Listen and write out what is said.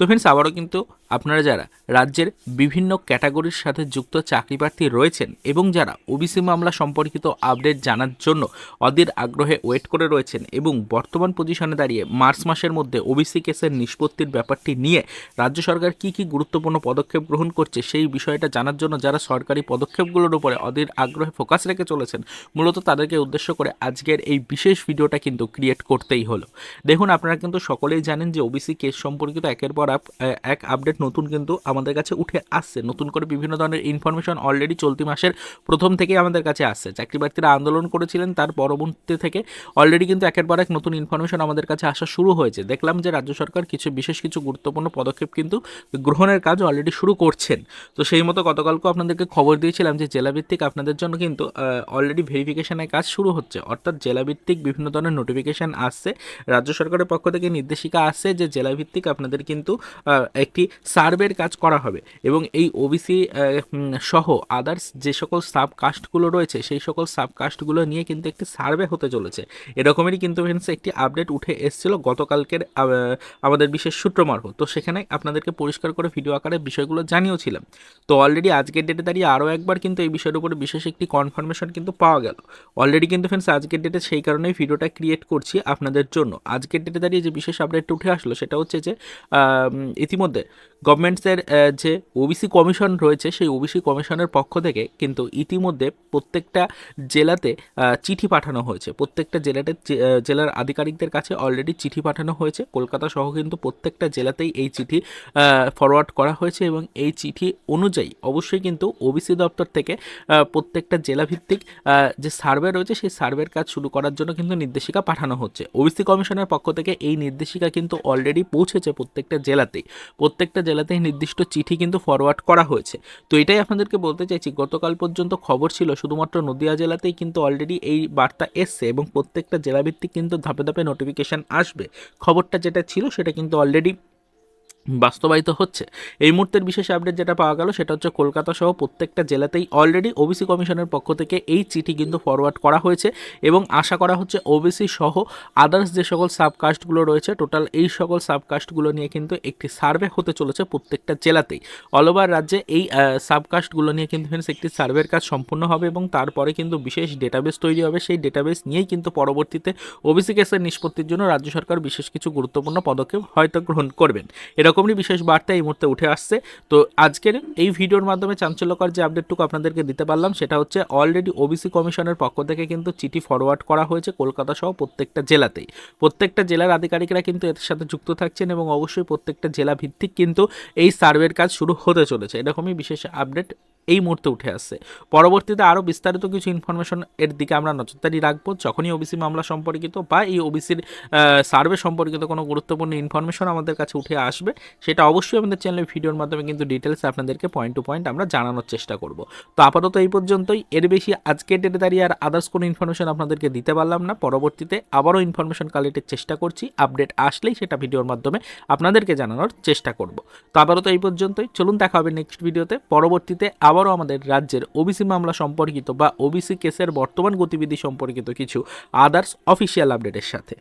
তো ফ্রেন্ডস আবারও কিন্তু আপনারা যারা রাজ্যের বিভিন্ন ক্যাটাগরির সাথে যুক্ত চাকরি প্রার্থী রয়েছেন এবং যারা ওবিসি মামলা সম্পর্কিত আপডেট জানার জন্য অধীর আগ্রহে ওয়েট করে রয়েছেন এবং বর্তমান পজিশনে দাঁড়িয়ে মার্চ মাসের মধ্যে ওবিসি কেসের নিষ্পত্তির ব্যাপারটি নিয়ে রাজ্য সরকার কী কী গুরুত্বপূর্ণ পদক্ষেপ গ্রহণ করছে সেই বিষয়টা জানার জন্য যারা সরকারি পদক্ষেপগুলোর উপরে অধীর আগ্রহে ফোকাস রেখে চলেছেন, মূলত তাদেরকে উদ্দেশ্য করে আজকের এই বিশেষ ভিডিওটা কিন্তু ক্রিয়েট করতেই হলো। দেখুন, আপনারা কিন্তু সকলেই জানেন যে ওবিসি কেস সম্পর্কিত একের পর আপ- এক আপডেট নতুন কিন্তু আমাদের কাছে উঠে আসছে। নতুন করে বিভিন্ন ধরনের ইনফরমেশন অলরেডি চলতি মাসের প্রথম থেকেই আমাদের কাছে আসছে। চাকরি প্রার্থীরা আন্দোলন করেছিলেন, তার পরবর্তী থেকে অলরেডি কিন্তু একের পর এক নতুন ইনফরমেশন আমাদের কাছে আসা শুরু হয়েছে। দেখলাম যে রাজ্য সরকার কিছু, বিশেষ কিছু গুরুত্বপূর্ণ পদক্ষেপ কিন্তু গ্রহণের কাজ অলরেডি শুরু করছেন। তো সেই মতো গতকালকে আপনাদেরকে খবর দিয়েছিলাম যে জেলাভিত্তিক আপনাদের জন্য কিন্তু অলরেডি ভেরিফিকেশনের কাজ শুরু হচ্ছে। অর্থাৎ জেলাভিত্তিক বিভিন্ন ধরনের নোটিফিকেশান আসছে। রাজ্য সরকারের পক্ষ থেকে নির্দেশিকা আসছে যে জেলাভিত্তিক আপনাদের কিন্তু একটি সার্ভের কাজ করা হবে। এবং এই ওবিসি সহ আদার্স যে সকল সাব কাস্টগুলো রয়েছে, সেই সকল সাব কাস্টগুলো নিয়ে কিন্তু একটি সার্ভে হতে চলেছে। এরকমেরই কিন্তু ফ্রেন্ডস একটি আপডেট উঠে এসেছিল গতকালকের আমাদের বিশেষ সূত্র মারফত। তো সেখানে আপনাদেরকে পরিষ্কার করে ভিডিও আকারে বিষয়গুলো জানিয়েছিলাম। তো অলরেডি আজকের ডেটে দাঁড়িয়ে আরও একবার কিন্তু এই বিষয়ের উপরে বিশেষ একটি কনফার্মেশন কিন্তু পাওয়া গেল। অলরেডি কিন্তু ফ্রেন্ডস আজকের ডেটে সেই কারণেই ভিডিওটা ক্রিয়েট করছি আপনাদের জন্য। আজকের ডেটে দাঁড়িয়ে যে বিশেষ আপডেটটা উঠে আসলো, সেটা হচ্ছে যে ইতিমধ্যে গভর্নমেন্টসের যে ওবিসি কমিশন রয়েছে, সেই ওবিসি কমিশনের পক্ষ থেকে কিন্তু ইতিমধ্যে প্রত্যেকটা জেলাতে চিঠি পাঠানো হয়েছে। প্রত্যেকটা জেলাতে জেলার আধিকারিকদের কাছে অলরেডি চিঠি পাঠানো হয়েছে। কলকাতা সহ কিন্তু প্রত্যেকটা জেলাতেই এই চিঠি ফরওয়ার্ড করা হয়েছে এবং এই চিঠি অনুযায়ী অবশ্যই কিন্তু ওবিসি দপ্তর থেকে প্রত্যেকটা জেলাভিত্তিক যে সার্ভে রয়েছে, সেই সার্ভের কাজ শুরু করার জন্য কিন্তু নির্দেশিকা পাঠানো হচ্ছে। ওবিসি কমিশনের পক্ষ থেকে এই নির্দেশিকা কিন্তু অলরেডি পৌঁছেছে প্রত্যেকটা জেলাতেই। প্রত্যেকটা জেলাতেই নির্দিষ্ট চিঠি কিন্তু ফরওয়ার্ড করা হয়েছে। তো এটাই আপনাদেরকে বলতে চাইছি, গতকাল পর্যন্ত খবর ছিল শুধুমাত্র নদিয়া জেলাতেই কিন্তু অলরেডি এই বার্তা এসছে এবং প্রত্যেকটা জেলাভিত্তিক কিন্তু ধাপে ধাপে নোটিফিকেশান আসবে। খবরটা যেটা ছিল সেটা কিন্তু অলরেডি বাস্তবায়িত হচ্ছে। এই মুহূর্তের বিশেষ আপডেট যেটা পাওয়া গেল সেটা হচ্ছে কলকাতা সহ প্রত্যেকটা জেলাতেই অলরেডি ওবিসি কমিশনের পক্ষ থেকে এই চিঠি কিন্তু ফরওয়ার্ড করা হয়েছে এবং আশা করা হচ্ছে ওবিসি সহ আদার্স যে সকল সাবকাস্টগুলো রয়েছে টোটাল এই সকল সাবকাস্টগুলো নিয়ে কিন্তু একটি সার্ভে হতে চলেছে প্রত্যেকটা জেলাতেই। অল ওভার রাজ্যে এই সাবকাস্টগুলো নিয়ে কিন্তু ফ্রেন্ডস একটি সার্ভের কাজ সম্পূর্ণ হবে এবং তারপরে কিন্তু বিশেষ ডেটাবেস তৈরি হবে। সেই ডেটাবেস নিয়েই কিন্তু পরবর্তীতে ওবিসি কেসের নিষ্পত্তির জন্য রাজ্য সরকার বিশেষ কিছু গুরুত্বপূর্ণ পদক্ষেপ হয়তো গ্রহণ করবেন। এরকমই বিশেষ বার্তা এই মুহূর্তে উঠে আসছে। তো আজকের এই ভিডিওর মাধ্যমে চাঞ্চল্যকর যে আপডেটটুকু আপনাদেরকে দিতে পারলাম, সেটা হচ্ছে অলরেডি ওবিসি কমিশনের পক্ষ থেকে কিন্তু চিঠি ফরওয়ার্ড করা হয়েছে কলকাতা সহ প্রত্যেকটা জেলাতেই। প্রত্যেকটা জেলার আধিকারিকরা কিন্তু এর সাথে যুক্ত থাকছেন এবং অবশ্যই প্রত্যেকটা জেলা ভিত্তিক কিন্তু এই সার্ভের কাজ শুরু হতে চলেছে। এরকমই বিশেষ আপডেট এই মুহূর্তে উঠে আসছে। পরবর্তীতে আরও বিস্তারিত কিছু ইনফরমেশন এর দিকে আমরা নজরদারি রাখব। যখনই ওবিসি মামলা সম্পর্কিত বা এই ওবিসির সার্ভে সম্পর্কিত কোনো গুরুত্বপূর্ণ ইনফরমেশন আমাদের কাছে উঠে আসবে, সেটা অবশ্যই আমাদের চ্যানেলের ভিডিওর মাধ্যমে কিন্তু ডিটেলস আপনাদেরকে পয়েন্ট টু পয়েন্ট আমরা জানানোর চেষ্টা করব। তো আপাতত এই পর্যন্তই। এর বেশি আজকের ডেটে দাঁড়িয়ে আর আদার্স কোনো ইনফরমেশন আপনাদেরকে দিতে পারলাম না। পরবর্তীতে আবারও ইনফরমেশন কালেক্টের চেষ্টা করছি। আপডেট আসলেই সেটা ভিডিওর মাধ্যমে আপনাদেরকে জানানোর চেষ্টা করব। তো আপাতত এই পর্যন্তই। চলুন দেখা হবে নেক্সট ভিডিওতে পরবর্তীতে আবারও আমাদের রাজ্যের ওবিসি মামলা সম্পর্কিত বা ওবিসি কেসের বর্তমান গতিবিধি সম্পর্কিত কিছু আদার্স অফিসিয়াল আপডেটের সাথে।